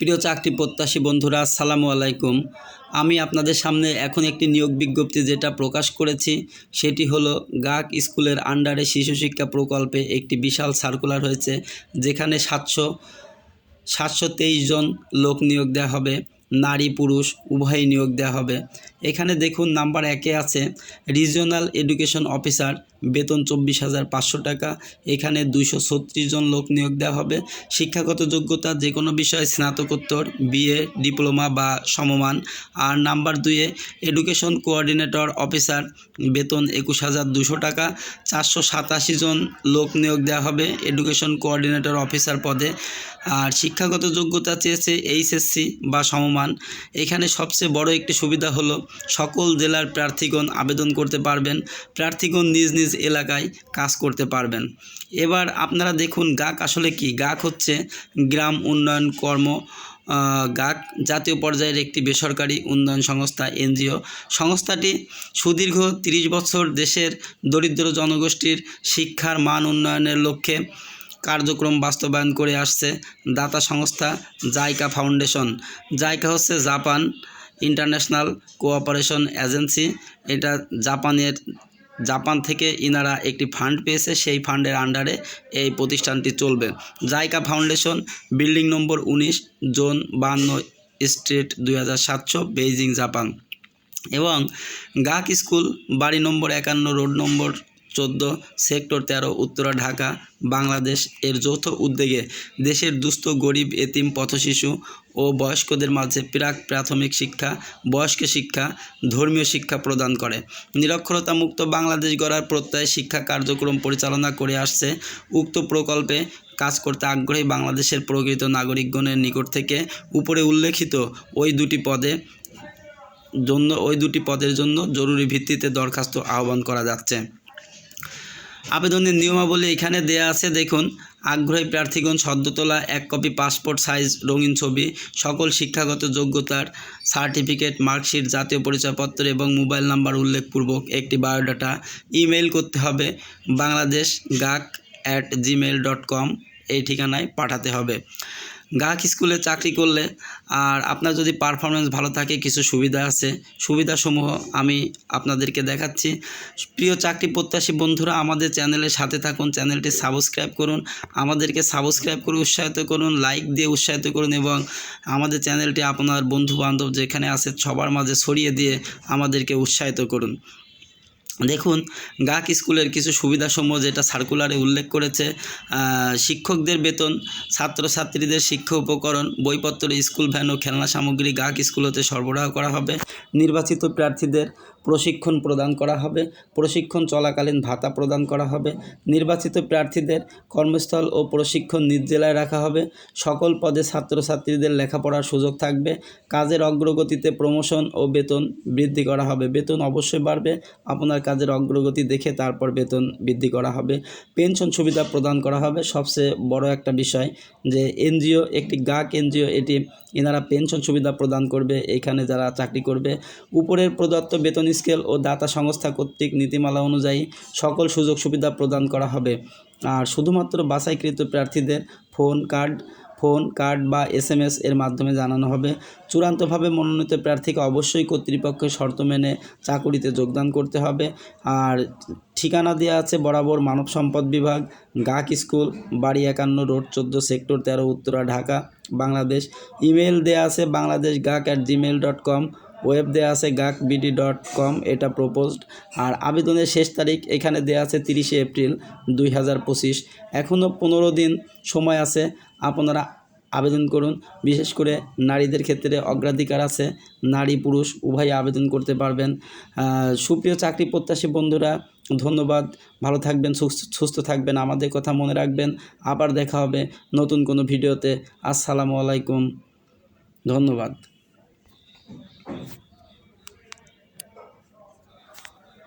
প্রিয় চাকরি প্রত্যাশী বন্ধুরা, আসসালামু আলাইকুম। আমি আপনাদের সামনে এখন একটি নিয়োগ বিজ্ঞপ্তি যেটা প্রকাশ করেছি, সেটি হলো গাক স্কুলের আন্ডারে শিশু শিক্ষা প্রকল্পে একটি বিশাল সার্কুলার হয়েছে, যেখানে সাতশো সাতশো জন লোক নিয়োগ দেওয়া হবে, নারী, পুরুষ, উভয়ই নিয়োগ দেওয়া হবে। এখানে দেখুন নাম্বার একে আছে রিজিওনাল এডুকেশন অফিসার বেতন চব্বিশ হাজার পাঁচশো টাকা। এখানে দুইশো ছত্রিশ জন লোক নিয়োগ দেওয়া হবে। শিক্ষাগত যোগ্যতা যে কোনো বিষয়ে স্নাতকোত্তর, বিএ, ডিপ্লোমা বা সমমান। আর নাম্বার দুইয়ে এডুকেশন কোঅর্ডিনেটর অফিসার, বেতন একুশ হাজার দুশো টাকা। চারশো সাতাশি জন লোক নিয়োগ দেওয়া হবে এডুকেশন কোঅর্ডিনেটর অফিসার পদে। আর শিক্ষাগত যোগ্যতা চেয়েছে এইচএসসি বা সমমান। এখানে সবচেয়ে বড় একটি সুবিধা হলো সকল জেলার প্রার্থীগণ আবেদন করতে পারবেন। প্রার্থীগণ নিজ নিজ এলাকায় কাজ করতে পারবেন। এবার আপনারা দেখুন গাক আসলে কি? গাক হচ্ছে গ্রাম উন্নয়ন কর্ম গাক জাতীয় পর্যায়ের একটি বেসরকারি উন্নয়ন সংস্থা, এনজিও। সংস্থাটি সুদীর্ঘ ৩০ বছর দেশের দরিদ্র জনগোষ্ঠীর শিক্ষার মান উন্নয়নের লক্ষ্যে কার্যক্রম বাস্তবায়ন করে আসছে দাতা সংস্থা জাইকা ফাউন্ডেশন। জাইকা হচ্ছে জাপান ইন্টারন্যাশনাল কোঅপারেশন এজেন্সি। এটা জাপানের জাপান থেকে ইনারা একটি ফান্ড পেয়েছে, সেই ফান্ডের আন্ডারে এই প্রতিষ্ঠানটি চলবে। জাইকা ফাউন্ডেশন, বিল্ডিং নম্বর উনিশ, জোন বান্ন স্ট্রিট দুই হাজার সাতশো, বেইজিং, জাপান। এবং গাক স্কুল, বাড়ি নম্বর একান্ন, রোড নম্বর চোদ্দ সেক্টর তেরো, উত্তরা, ঢাকা, বাংলাদেশ এর যৌথ উদ্যোগে দেশের দুস্থ, গরিব, এতিম, পথশিশু ও বয়স্কদের মাঝে প্রাক প্রাথমিক শিক্ষা, বয়স্ক শিক্ষা, ধর্মীয় শিক্ষা প্রদান করে। নিরক্ষরতা মুক্ত বাংলাদেশ গড়ার প্রত্যয়ে শিক্ষা কার্যক্রম পরিচালনা করে আসছে উক্ত প্রকল্পে কাজ করতে আগ্রহী বাংলাদেশের প্রকৃত নাগরিকগণের নিকট থেকে উপরে উল্লেখিত ওই দুটি পদে জন্য ওই দুটি পদের জন্য জরুরি ভিত্তিতে দরখাস্ত আহ্বান করা যাচ্ছে। আবেদনের নিয়মাবলী এখানে দেয়া আছে, দেখুন, আগ্রহী প্রার্থীগণ সদ্য তোলা এক কপি পাসপোর্ট সাইজ, রঙিন ছবি, সকল শিক্ষাগত যোগ্যতার সার্টিফিকেট, মার্কশিট, জাতীয় পরিচয়পত্র এবং মোবাইল নাম্বার উল্লেখপূর্বক একটি বায়োডাটা, ইমেইল করতে হবে, বাংলাদেশ গাক অ্যাট জিমেল ডট কম, এই ঠিকানায় পাঠাতে হবে। গাহক স্কুলে চাকরি করলে আর আপনার যদি পারফরমেন্স ভালো থাকে, কিছু সুবিধা আছে, সুবিধাসমূহ আমি আপনাদেরকে দেখাচ্ছি। প্রিয় চাকরি প্রত্যাশী বন্ধুরা, আমাদের চ্যানেলের সাথে থাকুন, চ্যানেলটি সাবস্ক্রাইব করুন, আমাদেরকে সাবস্ক্রাইব করে উৎসাহিত করুন লাইক দিয়ে উৎসাহিত করুন এবং আমাদের চ্যানেলটি আপনার বন্ধু বান্ধব যেখানে আছে, সবার মাঝে ছড়িয়ে দিয়ে আমাদেরকে উৎসাহিত করুন। দেখুন, গাক স্কুলের কিছু সুবিধাসমূহ যেটা সার্কুলারে উল্লেখ করেছে শিক্ষকদের বেতন, ছাত্রছাত্রীদের শিক্ষা উপকরণ, বইপত্র, স্কুল ভ্যান ও খেলনা সামগ্রী গাক স্কুল হতে সরবরাহ করা হবে, নির্বাচিত প্রার্থীদের প্রশিক্ষণ প্রদান করা হবে, প্রশিক্ষণ চলাকালীন ভাতা প্রদান করা হবে, নির্বাচিত প্রার্থীদের কর্মস্থল ও প্রশিক্ষণ নিজ জেলায় রাখা হবে, সকল পদে ছাত্রছাত্রীদের লেখাপড়ার সুযোগ থাকবে, কাজের অগ্রগতিতে প্রমোশন ও বেতন বৃদ্ধি করা হবে, বেতন অবশ্যই বাড়বে, আপনার কাজের অগ্রগতি দেখে তারপর বেতন বৃদ্ধি করা হবে। পেনশন সুবিধা প্রদান করা হবে। সবচেয়ে বড় একটা বিষয় যে এনজিও, একটি গাক এনজিও, এটি এনারা পেনশন সুবিধা প্রদান করবে, এখানে যারা চাকরি করবে। উপরের প্রদত্ত বেতন স্কেল ও দাতা সংস্থা কর্তৃক নীতিমালা অনুযায়ী সকল সুযোগ সুবিধা প্রদান করা হবে। আর শুধুমাত্র বাছাইকৃত প্রার্থীদের ফোন, কার্ড ফোন, কার্ড বা এস এম এস এর মাধ্যমে জানানো হবে। চূড়ান্তভাবে মনোনীত প্রার্থীকে অবশ্যই কর্তৃপক্ষের শর্ত মেনে চাকুরিতে যোগদান করতে হবে। আর ঠিকানা দেওয়া আছে বরাবর মানব সম্পদ বিভাগ, গাক স্কুল, বাড়ি একান্ন রোড চোদ্দ, সেক্টর তেরো, উত্তরা, ঢাকা, বাংলাদেশ। ইমেল দেওয়া আছে Bangladesh গাক at Gmail dot com web দেওয়া আছে গাক বিডি ডট কম এটা প্রপোজড। আর আবেদনের শেষ তারিখ এখানে দেওয়া আছে তিরিশে এপ্রিল দুই হাজার পঁচিশ। এখনও পনেরো দিন সময় আছে। আপনারা আবেদন করুন। বিশেষ করে নারীদের ক্ষেত্রে অগ্রাধিকার আছে। নারী, পুরুষ উভয়ই আবেদন করতে পারবেন। সুপ্রিয় চাকরি প্রত্যাশী বন্ধুরা, ধন্যবাদ। ভালো থাকবেন সুস্থ থাকবেন। আমাদের কথা মনে রাখবেন। আবার দেখা হবে নতুন কোনো ভিডিওতে। আসসালামু আলাইকুম। ধন্যবাদ।